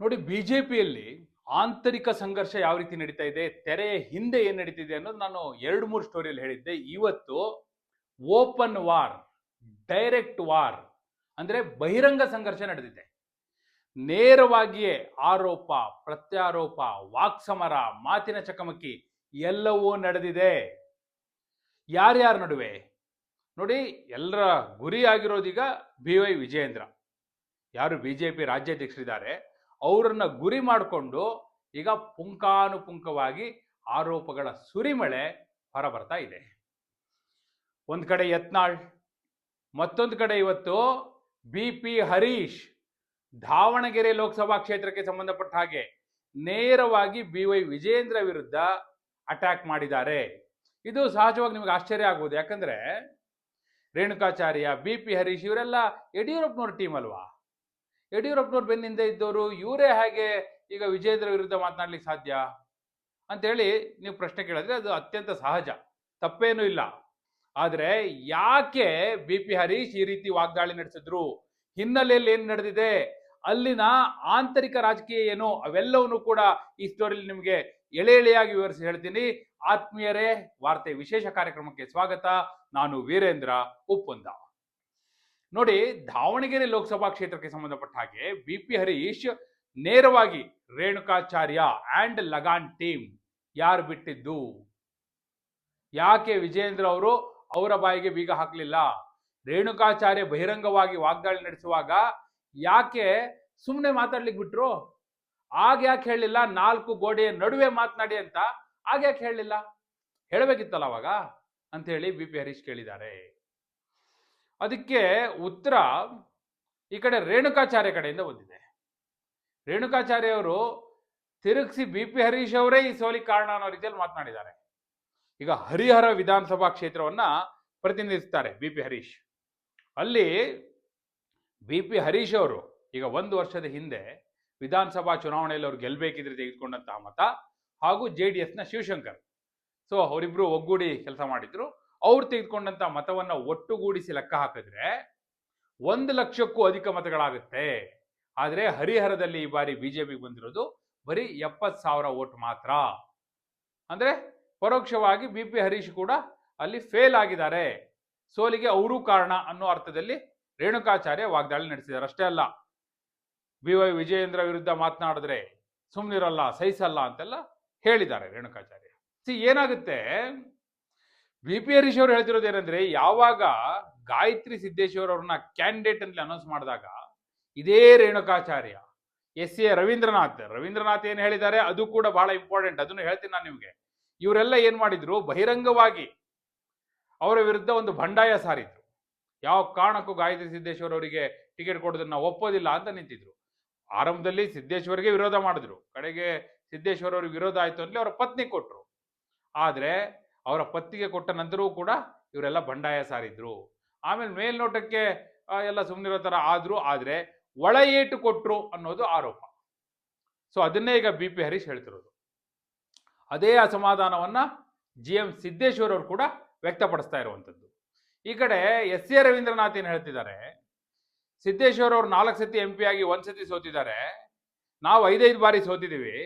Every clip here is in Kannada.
ನೋಡಿ, ಬಿಜೆಪಿಯಲ್ಲಿ ಆಂತರಿಕ ಸಂಘರ್ಷ ಯಾವ ರೀತಿ ನಡೀತಾ ಇದೆ ತೆರೆಯ ಹಿಂದೆ ಏನು ನಡೀತಿದೆ ಅನ್ನೋದು ನಾನು ಎರಡು, ಮೂರು ಸ್ಟೋರಿಯಲ್ಲಿ ಹೇಳಿದ್ದೆ. ಇವತ್ತು ಓಪನ್ ವಾರ್ ಡೈರೆಕ್ಟ್ ವಾರ್ ಅಂದ್ರೆ ಬಹಿರಂಗ ಸಂಘರ್ಷ ನಡೆದಿದೆ. ನೇರವಾಗಿಯೇ ಆರೋಪ, ಪ್ರತ್ಯಾರೋಪ, ವಾಕ್ಸಮರ, ಮಾತಿನ ಚಕಮಕಿ ಎಲ್ಲವೂ ನಡೆದಿದೆ. ಯಾರ್ಯಾರ ನಡುವೆ? ನೋಡಿ, ಎಲ್ಲರ ಗುರಿ ಆಗಿರೋದೀಗ ಬಿ ವೈ ವಿಜಯೇಂದ್ರ. ಯಾರು ಬಿಜೆಪಿ ರಾಜ್ಯಾಧ್ಯಕ್ಷರಿದ್ದಾರೆ? ಅವರನ್ನ ಗುರಿ ಮಾಡಿಕೊಂಡು ಈಗ ಪುಂಕಾನುಪುಂಕವಾಗಿ ಆರೋಪಗಳ ಸುರಿಮಳೆ ಹೊರಬರ್ತಾ ಇದೆ. ಒಂದು ಕಡೆ ಯತ್ನಾಳ್, ಮತ್ತೊಂದು ಕಡೆ ಇವತ್ತು ಬಿ ಪಿ ಹರೀಶ್ ದಾವಣಗೆರೆ ಲೋಕಸಭಾ ಕ್ಷೇತ್ರಕ್ಕೆ ಸಂಬಂಧಪಟ್ಟ ಹಾಗೆ ನೇರವಾಗಿ ಬಿ ವೈ ವಿಜೇಂದ್ರ ವಿರುದ್ಧ ಅಟ್ಯಾಕ್ ಮಾಡಿದ್ದಾರೆ. ಇದು ಸಹಜವಾಗಿ ನಿಮಗೆ ಆಶ್ಚರ್ಯ ಆಗ್ಬೋದು ಯಾಕಂದ್ರೆ ರೇಣುಕಾಚಾರ್ಯ ಬಿ ಪಿ ಹರೀಶ್ ಇವರೆಲ್ಲ ಯಡಿಯೂರಪ್ಪನವ್ರ ಟೀಮ್ ಅಲ್ವಾ? ಯಡಿಯೂರಪ್ಪನವ್ರ ಬೆನ್ನಿಂದ ಇದ್ದವರು, ಇವರೇ ಹೇಗೆ ಈಗ ವಿಜಯೇಂದ್ರ ವಿರುದ್ಧ ಮಾತನಾಡ್ಲಿಕ್ಕೆ ಸಾಧ್ಯ? ಅಂತೇಳಿ ನೀವು ಪ್ರಶ್ನೆ ಕೇಳಿದ್ರೆ ಅದು ಅತ್ಯಂತ ಸಹಜ. ತಪ್ಪೇನೂ ಇಲ್ಲ. ಆದರೆ ಯಾಕೆ ಬಿ ಪಿ ಹರೀಶ್ ಈ ರೀತಿ ವಾಗ್ದಾಳಿ ನಡೆಸಿದ್ರು? ಹಿನ್ನೆಲೆಯಲ್ಲಿ ಏನು ನಡೆದಿದೆ? ಅಲ್ಲಿನ ಆಂತರಿಕ ರಾಜಕೀಯ ಏನು? ಅವೆಲ್ಲವನ್ನು ಕೂಡ ಈ ಸ್ಟೋರಿಲಿ ನಿಮಗೆ ಎಳೆ ಎಳೆಯಾಗಿ ವಿವರಿಸಿ ಹೇಳ್ತೀನಿ. ಆತ್ಮೀಯರೇ, ವಾರ್ತೆ ವಿಶೇಷ ಕಾರ್ಯಕ್ರಮಕ್ಕೆ ಸ್ವಾಗತ. ನಾನು ವೀರೇಂದ್ರ, ಉಪ್ಪುಂದ. ನೋಡಿ, ದಾವಣಗೆರೆ ಲೋಕಸಭಾ ಕ್ಷೇತ್ರಕ್ಕೆ ಸಂಬಂಧಪಟ್ಟ ಹಾಗೆ ಬಿ ಪಿ ಹರೀಶ್ ನೇರವಾಗಿ ರೇಣುಕಾಚಾರ್ಯ ಅಂಡ್ ಲಗಾನ್ ಟೀಮ್ ಯಾರು ಬಿಟ್ಟಿದ್ದು? ಯಾಕೆ ವಿಜಯೇಂದ್ರ ಅವರು ಅವರ ಬಾಯಿಗೆ ಬೀಗ ಹಾಕಲಿಲ್ಲ? ರೇಣುಕಾಚಾರ್ಯ ಬಹಿರಂಗವಾಗಿ ವಾಗ್ದಾಳಿ ನಡೆಸುವಾಗ ಯಾಕೆ ಸುಮ್ಮನೆ ಮಾತಾಡ್ಲಿಕ್ಕೆ ಬಿಟ್ರು? ಆಗ ಯಾಕೆ ಹೇಳಲಿಲ್ಲ? ನಾಲ್ಕು ಗೋಡೆಯ ನಡುವೆ ಮಾತನಾಡಿ ಅಂತ ಆಗ ಯಾಕೆ ಹೇಳಲಿಲ್ಲ? ಹೇಳಬೇಕಿತ್ತಲ್ಲ ಅವಾಗ? ಅಂತ ಹೇಳಿ ಬಿ ಪಿ ಹರೀಶ್ ಕೇಳಿದ್ದಾರೆ. ಅದಕ್ಕೆ ಉತ್ತರ ಈ ಕಡೆ ರೇಣುಕಾಚಾರ್ಯ ಕಡೆಯಿಂದ ಬಂದಿದೆ. ರೇಣುಕಾಚಾರ್ಯ ಅವರು ತಿರುಗಿಸಿ ಬಿ ಪಿ ಹರೀಶ್ ಅವರೇ ಈ ಸೋಲಿಗೆ ಕಾರಣ ಅನ್ನೋ ರೀತಿಯಲ್ಲಿ ಮಾತನಾಡಿದ್ದಾರೆ. ಈಗ ಹರಿಹರ ವಿಧಾನಸಭಾ ಕ್ಷೇತ್ರವನ್ನ ಪ್ರತಿನಿಧಿಸ್ತಾರೆ ಬಿ ಪಿ ಹರೀಶ್. ಅಲ್ಲಿ ಬಿ ಪಿ ಹರೀಶ್ ಅವರು ಈಗ ಒಂದು ವರ್ಷದ ಹಿಂದೆ ವಿಧಾನಸಭಾ ಚುನಾವಣೆಯಲ್ಲಿ ಅವ್ರು ಗೆಲ್ಲಬೇಕಿದ್ರೆ ತೆಗೆದುಕೊಂಡಂತಹ ಮತ ಹಾಗೂ ಜೆ ಡಿ ಎಸ್ನ ಶಿವಶಂಕರ್. ಸೊ ಅವರಿಬ್ರು ಒಗ್ಗೂಡಿ ಕೆಲಸ ಮಾಡಿದ್ರು. ಅವ್ರು ತೆಗೆದುಕೊಂಡಂತ ಮತವನ್ನ ಒಟ್ಟುಗೂಡಿಸಿ ಲೆಕ್ಕ ಹಾಕಿದ್ರೆ ಒಂದು ಲಕ್ಷಕ್ಕೂ ಅಧಿಕ ಮತಗಳಾಗುತ್ತೆ. ಆದ್ರೆ ಹರಿಹರದಲ್ಲಿ ಈ ಬಾರಿ ಬಿಜೆಪಿ ಬಂದಿರೋದು ಬರೀ ಎಪ್ಪತ್ತು ಸಾವಿರ ಓಟ್ ಮಾತ್ರ. ಅಂದ್ರೆ ಪರೋಕ್ಷವಾಗಿ ಬಿ ಪಿ ಹರೀಶ್ ಕೂಡ ಅಲ್ಲಿ ಫೇಲ್ ಆಗಿದ್ದಾರೆ. ಸೋಲಿಗೆ ಅವರು ಕಾರಣ ಅನ್ನೋ ಅರ್ಥದಲ್ಲಿ ರೇಣುಕಾಚಾರ್ಯ ವಾಗ್ದಾಳಿ ನಡೆಸಿದ್ದಾರೆ. ಅಷ್ಟೇ ಅಲ್ಲ, ಬಿ ವೈ ವಿಜಯೇಂದ್ರ ವಿರುದ್ಧ ಮಾತನಾಡಿದ್ರೆ ಸುಮ್ಮನಿರಲ್ಲ ಸಹಿಸಲ್ಲ ಅಂತೆಲ್ಲ ಹೇಳಿದ್ದಾರೆ ರೇಣುಕಾಚಾರ್ಯ. ಸಿ ಏನಾಗುತ್ತೆ? B P. ಹರೀಶ್ ಅವರು ಹೇಳ್ತಿರೋದು ಏನಂದ್ರೆ, ಯಾವಾಗ ಗಾಯತ್ರಿ ಸಿದ್ದೇಶ್ವರ ಅವ್ರನ್ನ ಕ್ಯಾಂಡಿಡೇಟ್ ಅಂತ ಅನೌನ್ಸ್ ಮಾಡಿದಾಗ, ಇದೇ ರೇಣುಕಾಚಾರ್ಯ, ಎಸ್. ಎ. ರವೀಂದ್ರನಾಥ್ ರವೀಂದ್ರನಾಥ್ ಏನು ಹೇಳಿದ್ದಾರೆ? ಅದು ಕೂಡ ಬಹಳ ಇಂಪಾರ್ಟೆಂಟ್ ಅದನ್ನು ಹೇಳ್ತೀನಿ ನಾನು ನಿಮಗೆ. ಇವರೆಲ್ಲ ಏನ್ ಮಾಡಿದ್ರು? ಬಹಿರಂಗವಾಗಿ ಅವರ ವಿರುದ್ಧ ಒಂದು ಬಂಡಾಯ ಸಾರಿದ್ರು. ಯಾವ ಕಾರಣಕ್ಕೂ ಗಾಯತ್ರಿ ಸಿದ್ದೇಶ್ವರ್ ಅವರಿಗೆ ಟಿಕೆಟ್ ಕೊಡೋದನ್ನ ಒಪ್ಪೋದಿಲ್ಲ ಅಂತ ನಿಂತಿದ್ರು. ಆರಂಭದಲ್ಲಿ ಸಿದ್ದೇಶ್ವರ್ಗೆ ವಿರೋಧ ಮಾಡಿದ್ರು. ಕಡೆಗೆ ಸಿದ್ದೇಶ್ವರ್ ಅವ್ರಿಗೆ ವಿರೋಧ ಆಯ್ತು ಅಂದ್ರೆ ಅವರ ಪತ್ನಿ ಕೊಟ್ರು. ಆದ್ರೆ ಅವರ ಪತ್ತಿಗೆ ಕೊಟ್ಟ ನಂತರವೂ ಕೂಡ ಇವರೆಲ್ಲ ಬಂಡಾಯ ಸಾರಿದ್ರು. ಆಮೇಲೆ ಮೇಲ್ನೋಟಕ್ಕೆ ಎಲ್ಲ ಸುಮ್ಮನಿರೋ ತರ ಆದ್ರು ಆದ್ರೆ ಒಳ ಏಟು ಕೊಟ್ರು ಅನ್ನೋದು ಆರೋಪ. ಸೊ ಅದನ್ನೇ ಈಗ ಬಿ ಪಿ ಹರೀಶ್ ಹೇಳ್ತಿರೋದು. ಅದೇ ಅಸಮಾಧಾನವನ್ನ ಜಿ ಎಂ ಸಿದ್ದೇಶ್ವರ್ ಅವರು ಕೂಡ ವ್ಯಕ್ತಪಡಿಸ್ತಾ ಇರುವಂಥದ್ದು. ಈ ಕಡೆ ಎಸ್ ಎ ರವೀಂದ್ರನಾಥ್ ಏನು ಹೇಳ್ತಿದ್ದಾರೆ? ಸಿದ್ದೇಶ್ವರ್ ಅವರು ನಾಲ್ಕು ಸತಿ ಎಂ ಪಿ ಆಗಿ ಒಂದ್ ಸತಿ ಸೋತಿದ್ದಾರೆ. ನಾವು ಐದೈದು ಬಾರಿ ಸೋತಿದ್ದೀವಿ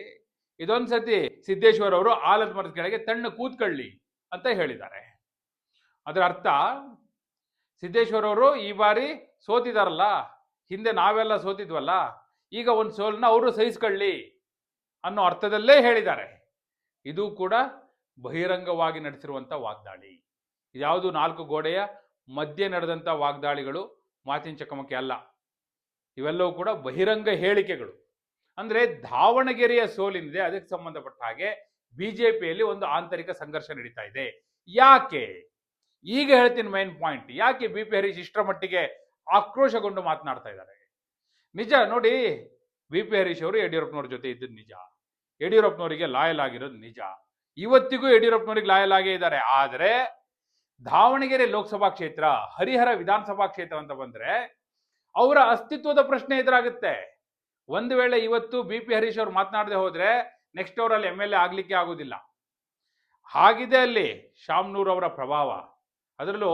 ಇದೊಂದ್ ಸತಿ ಸಿದ್ದೇಶ್ವರ್ ಅವರು ಆಲದ ಮರದ ಕೆಳಗೆ ತಣ್ಣ ಕೂತ್ಕೊಳ್ಳಿ. ಅಂತ ಹೇಳಿದ್ದಾರೆ. ಅದರ ಅರ್ಥ ಸಿದ್ದೇಶ್ವರ ಅವರು ಈ ಬಾರಿ ಸೋತಿದಾರಲ್ಲ, ಹಿಂದೆ ನಾವೆಲ್ಲ ಸೋತಿದ್ವಲ್ಲ, ಈಗ ಒಂದು ಸೋಲನ್ನ ಅವರು ಸಹಿಸ್ಕೊಳ್ಳಿ ಅನ್ನೋ ಅರ್ಥದಲ್ಲೇ ಹೇಳಿದ್ದಾರೆ. ಇದು ಕೂಡ ಬಹಿರಂಗವಾಗಿ ನಡೆಸಿರುವಂತ ವಾಗ್ದಾಳಿ. ಇದ್ಯಾವುದು ನಾಲ್ಕು ಗೋಡೆಯ ಮಧ್ಯೆ ನಡೆದಂತ ವಾಗ್ದಾಳಿಗಳು ಮಾತಿನ ಚಕಮಕಿ ಅಲ್ಲ. ಇವೆಲ್ಲವೂ ಕೂಡ ಬಹಿರಂಗ ಹೇಳಿಕೆಗಳು. ಅಂದ್ರೆ ದಾವಣಗೆರೆಯ ಸೋಲಿನಿದೆ, ಅದಕ್ಕೆ ಸಂಬಂಧಪಟ್ಟ ಹಾಗೆ ಬಿಜೆಪಿಯಲ್ಲಿ ಒಂದು ಆಂತರಿಕ ಸಂಘರ್ಷ ನಡೀತಾ ಇದೆ. ಯಾಕೆ? ಈಗ ಹೇಳ್ತೀನಿ ಮೈನ್ ಪಾಯಿಂಟ್ ಯಾಕೆ ಬಿ ಪಿ ಹರೀಶ್ ಇಷ್ಟರ ಮಟ್ಟಿಗೆ ಆಕ್ರೋಶಗೊಂಡು ಮಾತನಾಡ್ತಾ ಇದ್ದಾರೆ? ನಿಜ, ನೋಡಿ ಬಿ ಪಿ ಹರೀಶ್ ಅವರು ಯಡಿಯೂರಪ್ಪನವ್ರ ಜೊತೆ ಇದ್ದದ್ದು ನಿಜ. ಯಡಿಯೂರಪ್ಪನವರಿಗೆ ಲಾಯಲ್ ಆಗಿರೋದು ನಿಜ. ಇವತ್ತಿಗೂ ಯಡಿಯೂರಪ್ಪನವರಿಗೆ ಲಾಯಲ್ ಆಗೇ ಇದ್ದಾರೆ. ಆದರೆ, ದಾವಣಗೆರೆ ಲೋಕಸಭಾ ಕ್ಷೇತ್ರ, ಹರಿಹರ ವಿಧಾನಸಭಾ ಕ್ಷೇತ್ರ ಅಂತ ಬಂದ್ರೆ, ಅವರ ಅಸ್ತಿತ್ವದ ಪ್ರಶ್ನೆ ಎದುರಾಗುತ್ತೆ. ಒಂದು ವೇಳೆ ಇವತ್ತು ಬಿ ಪಿ ಹರೀಶ್ ಅವರು ಮಾತನಾಡದೆ ಹೋದ್ರೆ ನೆಕ್ಸ್ಟ್ ಅವರಲ್ಲಿ ಎಂ ಎಲ್ ಎ ಆಗಲಿಕ್ಕೆ ಆಗೋದಿಲ್ಲ. ಹಾಗಿದೆ ಅಲ್ಲಿ ಶಾಮ್ನೂರ್ ಅವರ ಪ್ರಭಾವ. ಅದರಲ್ಲೂ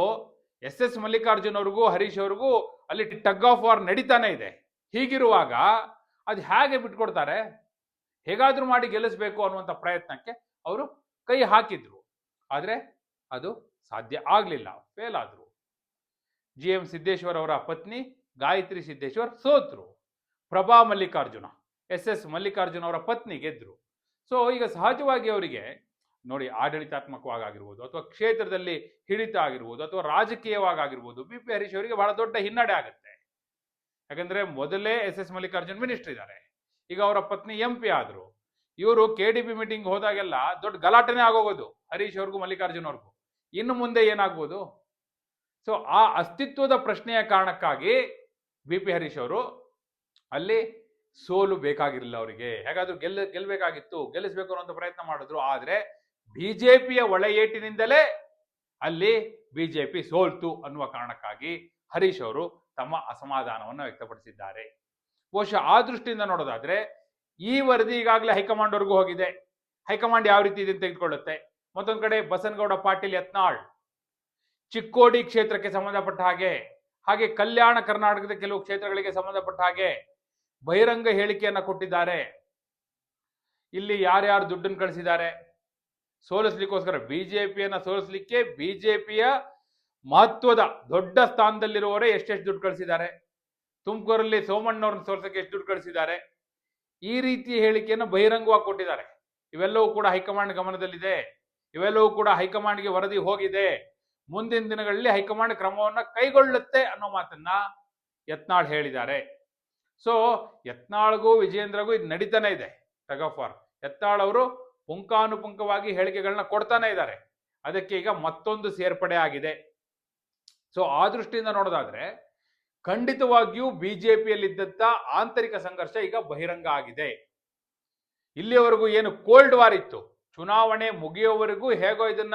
ಎಸ್ ಎಸ್ ಮಲ್ಲಿಕಾರ್ಜುನ್ ಅವ್ರಿಗೂ, ಹರೀಶ್ ಅವ್ರಿಗೂ ಅಲ್ಲಿ ಟಗ್ ಆಫ್ ವಾರ್ ನಡೀತಾನೆ ಇದೆ. ಹೀಗಿರುವಾಗ ಅದು ಹೇಗೆ ಬಿಟ್ಕೊಡ್ತಾರೆ? ಹೇಗಾದರೂ ಮಾಡಿ ಗೆಲ್ಲಿಸ್ಬೇಕು ಅನ್ನುವಂಥ ಪ್ರಯತ್ನಕ್ಕೆ ಅವರು ಕೈ ಹಾಕಿದ್ರು. ಆದರೆ ಅದು ಸಾಧ್ಯ ಆಗಲಿಲ್ಲ. ಫೇಲ್ ಆದ್ರು. ಜಿ ಎಂ ಸಿದ್ದೇಶ್ವರ್ ಅವರ ಪತ್ನಿ, ಗಾಯತ್ರಿ ಸಿದ್ದೇಶ್ವರ್ ಸೋತ್ರು. ಪ್ರಭಾ ಮಲ್ಲಿಕಾರ್ಜುನ, ಎಸ್ ಎಸ್ ಮಲ್ಲಿಕಾರ್ಜುನ ಅವರ ಪತ್ನಿ ಗೆದ್ರು. ಸೊ ಈಗ ಸಹಜವಾಗಿ ಅವರಿಗೆ ನೋಡಿ ಆಡಳಿತಾತ್ಮಕವಾಗಿರ್ಬೋದು ಅಥವಾ ಕ್ಷೇತ್ರದಲ್ಲಿ ಹಿಡಿತ ಆಗಿರ್ಬೋದು ಅಥವಾ ರಾಜಕೀಯವಾಗಿರ್ಬೋದು ಬಿ ಪಿ ಹರೀಶ್ ಅವರಿಗೆ ಬಹಳ ದೊಡ್ಡ ಹಿನ್ನಡೆ ಆಗುತ್ತೆ. ಯಾಕಂದ್ರೆ ಮೊದಲೇ ಎಸ್ ಎಸ್ ಮಲ್ಲಿಕಾರ್ಜುನ್ ಮಿನಿಸ್ಟರ್ ಇದ್ದಾರೆ. ಈಗ ಅವರ ಪತ್ನಿ ಎಂ ಪಿ ಆದ್ರು. ಇವರು ಕೆ ಡಿ ಪಿ ಮೀಟಿಂಗ್ ಹೋದಾಗೆಲ್ಲ ದೊಡ್ಡ ಗಲಾಟೆನೇ ಆಗೋಗೋದು ಹರೀಶ್ ಅವ್ರಿಗೂ ಮಲ್ಲಿಕಾರ್ಜುನ್ ಅವ್ರಿಗೂ. ಇನ್ನು ಮುಂದೆ ಏನಾಗ್ಬೋದು? ಸೊ ಆ ಅಸ್ತಿತ್ವದ ಪ್ರಶ್ನೆಯ ಕಾರಣಕ್ಕಾಗಿ ಬಿ ಪಿ ಹರೀಶ್ ಅವರು ಅಲ್ಲಿ ಸೋಲು ಬೇಕಾಗಿರಲಿಲ್ಲ ಅವರಿಗೆ. ಹೇಗಾದ್ರೂ ಗೆಲ್ಲ ಗೆಲ್ಲಬೇಕಾಗಿತ್ತು ಗೆಲ್ಲಿಸ್ಬೇಕು ಅನ್ನೋ ಪ್ರಯತ್ನ ಮಾಡಿದ್ರು. ಆದ್ರೆ ಬಿಜೆಪಿಯ ಒಳ ಏಟಿನಿಂದಲೇ ಅಲ್ಲಿ ಬಿಜೆಪಿ ಸೋಲ್ತು ಅನ್ನುವ ಕಾರಣಕ್ಕಾಗಿ ಹರೀಶ್ ಅವರು ತಮ್ಮ ಅಸಮಾಧಾನವನ್ನು ವ್ಯಕ್ತಪಡಿಸಿದ್ದಾರೆ. ಬಹುಶಃ ಆ ದೃಷ್ಟಿಯಿಂದ ನೋಡೋದಾದ್ರೆ ಈ ವರದಿ ಈಗಾಗಲೇ ಹೈಕಮಾಂಡ್ ವರೆಗೂ ಹೋಗಿದೆ. ಹೈಕಮಾಂಡ್ ಯಾವ ರೀತಿ ಇದನ್ನು ತೆಗೆದುಕೊಳ್ಳುತ್ತೆ? ಮತ್ತೊಂದು ಕಡೆ ಬಸನಗೌಡ ಪಾಟೀಲ್ ಯತ್ನಾಳ್, ಚಿಕ್ಕೋಡಿ ಕ್ಷೇತ್ರಕ್ಕೆ ಸಂಬಂಧಪಟ್ಟ ಹಾಗೆ ಹಾಗೆ ಕಲ್ಯಾಣ ಕರ್ನಾಟಕದ ಕೆಲವು ಕ್ಷೇತ್ರಗಳಿಗೆ ಸಂಬಂಧಪಟ್ಟ ಹಾಗೆ ಬಹಿರಂಗ ಹೇಳಿಕೆಯನ್ನು ಕೊಟ್ಟಿದ್ದಾರೆ. ಇಲ್ಲಿ ಯಾರ್ಯಾರು ದುಡ್ಡನ್ನು ಕಳಿಸಿದ್ದಾರೆ? ಸೋಲಿಸ್ಲಿಕ್ಕೋಸ್ಕರ ಬಿಜೆಪಿಯನ್ನ ಸೋಲಿಸ್ಲಿಕ್ಕೆ ಬಿಜೆಪಿಯ ಮಹತ್ವದ ದೊಡ್ಡ ಸ್ಥಾನದಲ್ಲಿರುವವರೇ ಎಷ್ಟೆಷ್ಟು ದುಡ್ಡು ಕಳಿಸಿದ್ದಾರೆ? ತುಮಕೂರಲ್ಲಿ ಸೋಮಣ್ಣವ್ರನ್ನ ಸೋಲ್ಸಕ್ಕೆ ಎಷ್ಟು ದುಡ್ಡು ಕಳಿಸಿದ್ದಾರೆ? ಈ ರೀತಿ ಹೇಳಿಕೆಯನ್ನು ಬಹಿರಂಗವಾಗಿ ಕೊಟ್ಟಿದ್ದಾರೆ. ಇವೆಲ್ಲವೂ ಕೂಡ ಹೈಕಮಾಂಡ್ ಗಮನದಲ್ಲಿದೆ. ಇವೆಲ್ಲವೂ ಕೂಡ ಹೈಕಮಾಂಡ್ಗೆ ವರದಿ ಹೋಗಿದೆ. ಮುಂದಿನ ದಿನಗಳಲ್ಲಿ ಹೈಕಮಾಂಡ್ ಕ್ರಮವನ್ನು ಕೈಗೊಳ್ಳುತ್ತೆ ಅನ್ನೋ ಮಾತನ್ನ ಯತ್ನಾಳ್ ಹೇಳಿದ್ದಾರೆ. ಸೊ ಯತ್ನಾಳ್ಗೂ ವಿಜೇಂದ್ರಗೂ ಇದು ನಡೀತಾನೆ ಇದೆ ಟಗ್ ಆಫ್ ವಾರ್ ಯತ್ನಾಳ್ ಅವರು ಪುಂಖಾನುಪುಂಖವಾಗಿ ಹೇಳಿಕೆಗಳನ್ನ ಕೊಡ್ತಾನೆ ಇದ್ದಾರೆ. ಅದಕ್ಕೆ ಈಗ ಮತ್ತೊಂದು ಸೇರ್ಪಡೆ ಆಗಿದೆ. ಸೊ ಆ ದೃಷ್ಟಿಯಿಂದ ನೋಡೋದಾದ್ರೆ ಖಂಡಿತವಾಗಿಯೂ ಬಿಜೆಪಿಯಲ್ಲಿದ್ದಂತ ಆಂತರಿಕ ಸಂಘರ್ಷ ಈಗ ಬಹಿರಂಗ ಆಗಿದೆ. ಇಲ್ಲಿಯವರೆಗೂ ಏನು ಕೋಲ್ಡ್ ವಾರ್ ಇತ್ತು. ಚುನಾವಣೆ ಮುಗಿಯೋವರೆಗೂ ಹೇಗೋ ಇದನ್ನ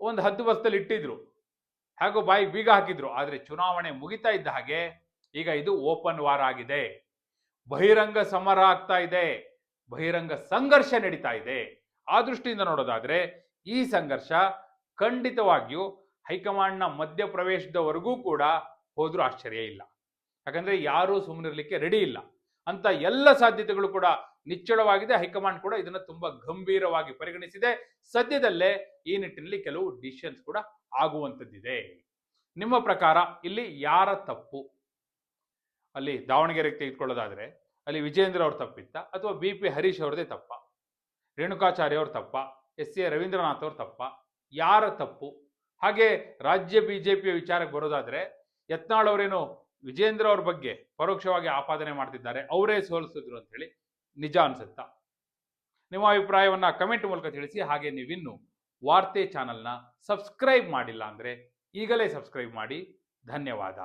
ಒಂದು ಹದ್ದು ಬಸ್ತಲ್ಲಿ ಇಟ್ಟಿದ್ರು. ಹೇಗೋ ಬಾಯಿ ಬೀಗ ಹಾಕಿದ್ರು. ಆದರೆ ಚುನಾವಣೆ ಮುಗಿತಾ ಇದ್ದ ಹಾಗೆ ಈಗ ಇದು ಓಪನ್ ವಾರ್ ಆಗಿದೆ. ಬಹಿರಂಗ ಸಮರ ಆಗ್ತಾ ಇದೆ. ಬಹಿರಂಗ ಸಂಘರ್ಷ ನಡೀತಾ ಇದೆ. ಆ ದೃಷ್ಟಿಯಿಂದ ನೋಡೋದಾದ್ರೆ ಈ ಸಂಘರ್ಷ ಖಂಡಿತವಾಗಿಯೂ ಹೈಕಮಾಂಡ್ನ ಮಧ್ಯಪ್ರವೇಶದವರೆಗೂ ಕೂಡ ಹೋದ್ರೂ ಆಶ್ಚರ್ಯ ಇಲ್ಲ. ಯಾಕಂದ್ರೆ ಯಾರೂ ಸುಮ್ಮನಿರಲಿಕ್ಕೆ ರೆಡಿ ಇಲ್ಲ. ಅಂತ ಎಲ್ಲ ಸಾಧ್ಯತೆಗಳು ಕೂಡ ನಿಚ್ಚಳವಾಗಿದೆ. ಹೈಕಮಾಂಡ್ ಕೂಡ ಇದನ್ನ ತುಂಬಾ ಗಂಭೀರವಾಗಿ ಪರಿಗಣಿಸಿದೆ. ಸದ್ಯದಲ್ಲೇ ಈ ನಿಟ್ಟಿನಲ್ಲಿ ಕೆಲವು ಡಿಸಿಷನ್ಸ್ ಕೂಡ ಆಗುವಂಥದ್ದಿದೆ. ನಿಮ್ಮ ಪ್ರಕಾರ ಇಲ್ಲಿ ಯಾರ ತಪ್ಪು? ಅಲ್ಲಿ ದಾವಣಗೆರೆಗೆ ತೆಗೆದುಕೊಳ್ಳೋದಾದರೆ ಅಲ್ಲಿ ವಿಜೇಂದ್ರ ಅವ್ರ ತಪ್ಪಿತ್ತ ಅಥವಾ ಬಿ ಪಿ ಹರೀಶ್ ಅವ್ರದೇ ತಪ್ಪ, ರೇಣುಕಾಚಾರ್ಯ ಅವ್ರ ತಪ್ಪ, ಎಸ್ ಎ ರವೀಂದ್ರನಾಥ್ ಅವ್ರ ತಪ್ಪ, ಯಾರ ತಪ್ಪು? ಹಾಗೆ ರಾಜ್ಯ ಬಿ ಜೆ ಪಿಯ ವಿಚಾರಕ್ಕೆ ಬರೋದಾದರೆ ಯತ್ನಾಳವರೇನು ವಿಜೇಂದ್ರ ಅವ್ರ ಬಗ್ಗೆ ಪರೋಕ್ಷವಾಗಿ ಆಪಾದನೆ ಮಾಡ್ತಿದ್ದಾರೆ, ಅವರೇ ಸೋಲಿಸಿದ್ರು ಅಂತ ಹೇಳಿ ನಿಜ ಅನ್ಸುತ್ತಾ? ನಿಮ್ಮ ಅಭಿಪ್ರಾಯವನ್ನು ಕಮೆಂಟ್ ಮೂಲಕ ತಿಳಿಸಿ, ಹಾಗೆ ನೀವಿನ್ನು ವಾರ್ತೆ ಚಾನಲ್ನ ಸಬ್ಸ್ಕ್ರೈಬ್ ಮಾಡಿಲ್ಲ ಅಂದರೆ ಈಗಲೇ ಸಬ್ಸ್ಕ್ರೈಬ್ ಮಾಡಿ, ಧನ್ಯವಾದ.